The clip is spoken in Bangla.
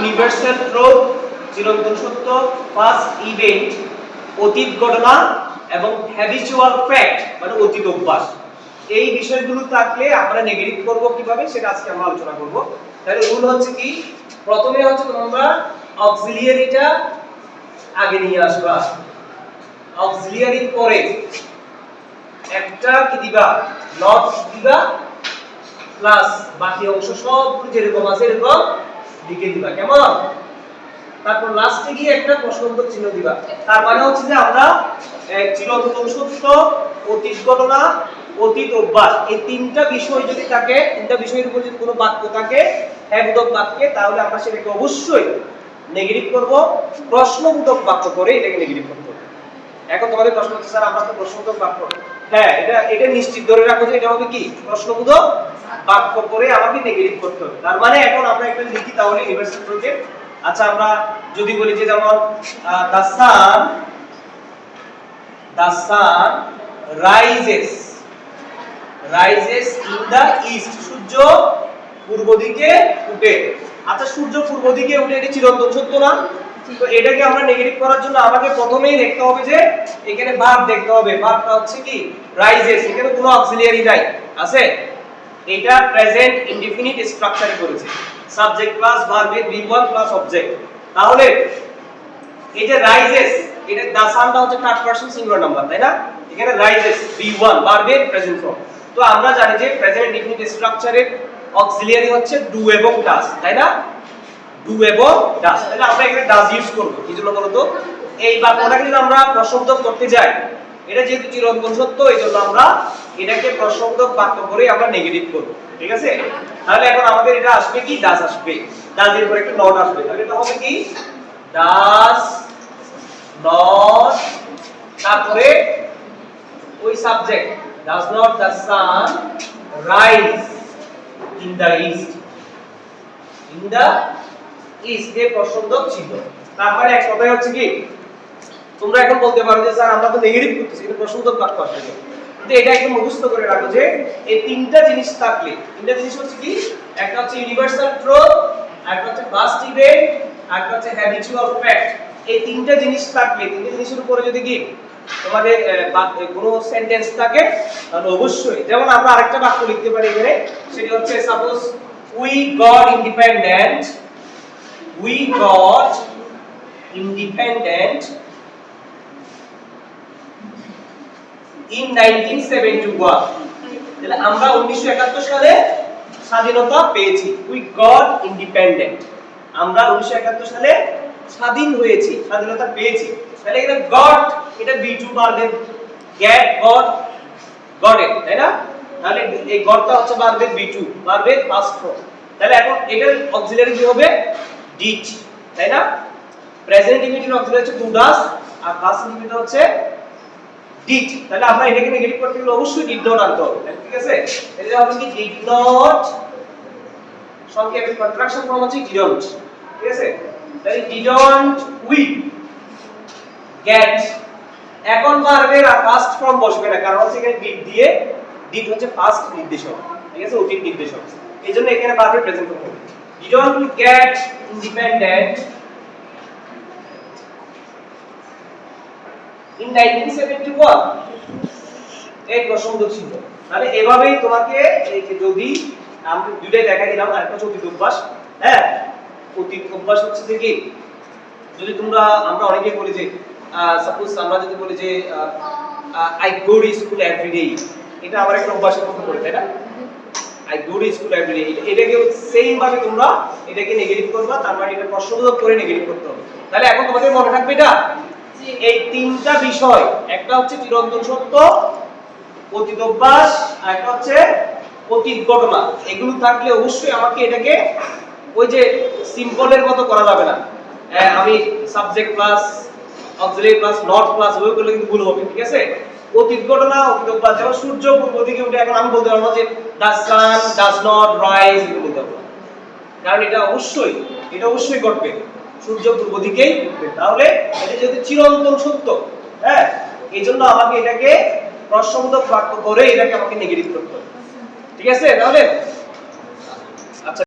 ইউনিভার্সাল ট্রুথ চিরন্তন সত্য পাস্ট ইভেন্ট অতীত ঘটনা এবং হ্যাবিচুয়াল ফ্যাক্ট মানে অতীত অভ্যাস। এই বিষয়গুলো থাকলে আমরা নেগেটিভ করব কীভাবে, সেটা আজকে আমরা আলোচনা করব। তাহলে রুল হচ্ছে কি, প্রথমে হচ্ছে তোমরা অক্সিলিয়ারিটা আগে নিয়ে আসবা। অক্সিলিয়ারি পরে একটা কি দিবা? নট দিবা প্লাস বাকি অংশ সবগুলো যেরকম আছে এরকম লিখে দিবা, কেমন? তারপর লাস্টে গিয়ে একটা প্রশ্নবোধক চিহ্ন দিবা। তার মানে হচ্ছে যে আমরা চিরন্তন সত্য, অতীত ঘটনা, অতীত অভ্যাস, এই তিনটা বিষয় যদি থাকে, তিনটা বিষয়ের উপর যদি কোনো বাক্য থাকে হ্যাবোধক বাক্যে, তাহলে আমরা সেটাকে অবশ্যই নেগেটিভ করব, প্রশ্নবোধক বাক্য করে এটাকে নেগেটিভ করতে এখন তোমাদের প্রশ্ন হচ্ছে, স্যার, আমরা তো প্রশ্নবোধক বাক্য হ্যাঁ এটা এটা নিশ্চিত ধরে রাখো যে এটা হবে কি? প্রশ্নবোধক বাক্য করে আমাকে নেগেটিভ করতে হবে। তার মানে এখন আমরা একটা লিখি তাহলে ইউনিভার্সাল প্রজেক্ট আচ্ছা আমরা যদি বলি যে যেমন the sun the sun rises rises in the east সূর্য পূর্ব দিকে উঠে। আচ্ছা সূর্য পূর্ব দিকে উঠে, এটা চিরন্তন সত্য না? তো এটাকে আমরা নেগেটিভ করার জন্য আমাকে প্রথমেই দেখতে হবে যে, এখানে ভার্ব দেখতে হবে। ভার্বটা হচ্ছে কি? রাইজেস এখানে কোনো অক্সিলিয়ারি নাই। আছে? এটা প্রেজেন্ট ইনডিফিনিট স্ট্রাকচারে করেছে। সাবজেক্ট প্লাস ভার্ব এর বি1 প্লাস অবজেক্ট তাহলে এই যে রাইজেস এটা দা সানটা হচ্ছে থার্ড পারসন সিঙ্গুলার নাম্বার তাই না? এখানে রাইজেস বি1 ভার্বের প্রেজেন্ট ফর্ম তো আমরা জানি যে প্রেজেন্ট ইনডিফিনিট স্ট্রাকচারের অক্সিলিয়ারি হচ্ছে ডু এবং ডাস তাই না? ডু এবং ডাস তাহলে আমরা এখানে ডাস ইউজ করব। কি জন্য বলতো? এই বাক্যটাকে যদি আমরা প্রশব্দ করতে যাই এটা যেহেতু চিরন্তন সত্য এই জন্য আমরা এটাকে প্রশব্দক বাক্য করে আমরা নেগেটিভ করব, ঠিক আছে? তাহলে এখন আমাদের এটা আসবে কি? ডাস আসবে। ডাস এর পরে একটা নট আসবে। তাহলে এটা হবে কি? ডাস নট, তারপরে ওই subject does not the sun rise in the east in the east এ প্রশব্দক ছিল। তারপরে এক কথায় হচ্ছে কি? তোমরা এখন বলতে পারো যে, স্যার, আমরা তো নেগেটিভ করতেছি, কিন্তু প্রশ্নবোধক বাক্য আসবে কিন্তু এটা একদম মুখস্থ করে রাখো যে, এই তিনটা জিনিস থাকলে, তিনটা জিনিস হচ্ছে কি? একটা হচ্ছে ইউনিভার্সাল ট্রুথ একটা হচ্ছে ফার্স্ট ইভেন্ট একটা হচ্ছে হ্যাবিচুয়াল ফ্যাক্ট এই তিনটা জিনিস থাকলে, তিনটা জিনিসের উপরে যদি কি, তোমাদের কোনো সেন্টেন্স থাকে, তাহলে অবশ্যই, যেমন আমরা আরেকটা বাক্য লিখতে পারি এখানে, সেটা হচ্ছে suppose we got independent we got independent in 1971 তাহলে আমরা 1971 সালে স্বাধীনতা পেয়েছি। উই গট ইন্ডিপেন্ডেন্ট আমরা 1971 সালে স্বাধীন হয়েছি, স্বাধীনতা পেয়েছি। তাহলে এখানে গট এটা বি2 ভার্বের গেট গট গটেড তাই না? তাহলে এই গটটা হচ্ছে ভার্বের বি2 ভার্বের ফার্স্ট ফর্ম তাহলে এখন এটার অক্সিলারি কি হবে? ডিড তাই না? প্রেজেন্ট ইমিডিয়েট অক্সিলারি হচ্ছে টু ডাস আর পাস্ট ইমিডিয়েট হচ্ছে ডিড তাহলে আমরা এটাকে নেগেটিভ করতে গেলে অবশ্যই আনতে হবে। ঠিক আছে? তাহলে হবে কি সংক্ষেপে কন্ট্রাকশন ফর্ম হচ্ছে ঠিক আছে? তাহলে এখন ভার্বের ফার্স্ট ফর্ম বসবে না, কারণ হচ্ছে এখানে ডিড দিয়ে ডিড হচ্ছে ফার্স্ট নির্দেশক। ঠিক আছে? অতীত নির্দেশক। এই জন্য এখানে ভার্বের প্রেজেন্ট করতে হবে ডিডন্ট গেট ইন্ডিপেন্ডেন্ট ইন 1971 এই প্রসঙ্গ ছিল। এভাবেই তোমাকে যদি হ্যাঁ? আমরা অভ্যাসের মধ্যে পড়ে তাই না? আই গো ভাবে তোমরা এটাকে নেগেটিভ করবা মানে এটা করে করতে হবে। তাহলে এখন তোমাদের মনে থাকবে এটা? এই তিনটা বিষয়, একটা হচ্ছে চিরন্তন সত্য অতীত অভ্যাস আর একটা হচ্ছে অতীত ঘটনা, এগুলো থাকলে অবশ্যই আমাকে এটাকে ওই যে সিম্পলের মতো করা যাবে না। আমি subject plus auxiliary plus not plus ওই করলে কিন্তু ভুল হবে, ঠিক আছে? অতীত ঘটনা অতীত অভ্যাস যেমন সূর্য পূর্ব দিকে উঠে, এখন আমি বলতে পারব যে the sun does not rise এগুলো বলতে পারব কারণ এটা অবশ্যই এটা অবশ্যই ঘটবে। সূর্য পূর্ব দিকেই উঠবে। তাহলে এটা যদি চিরন্তন সত্য হ্যাঁ এই জন্য আমাকে এটাকে প্রশ্নবোধক বাক্য করে এটাকে আমাকে নেগেটিভ করতে হবে। ঠিক আছে, তাহলে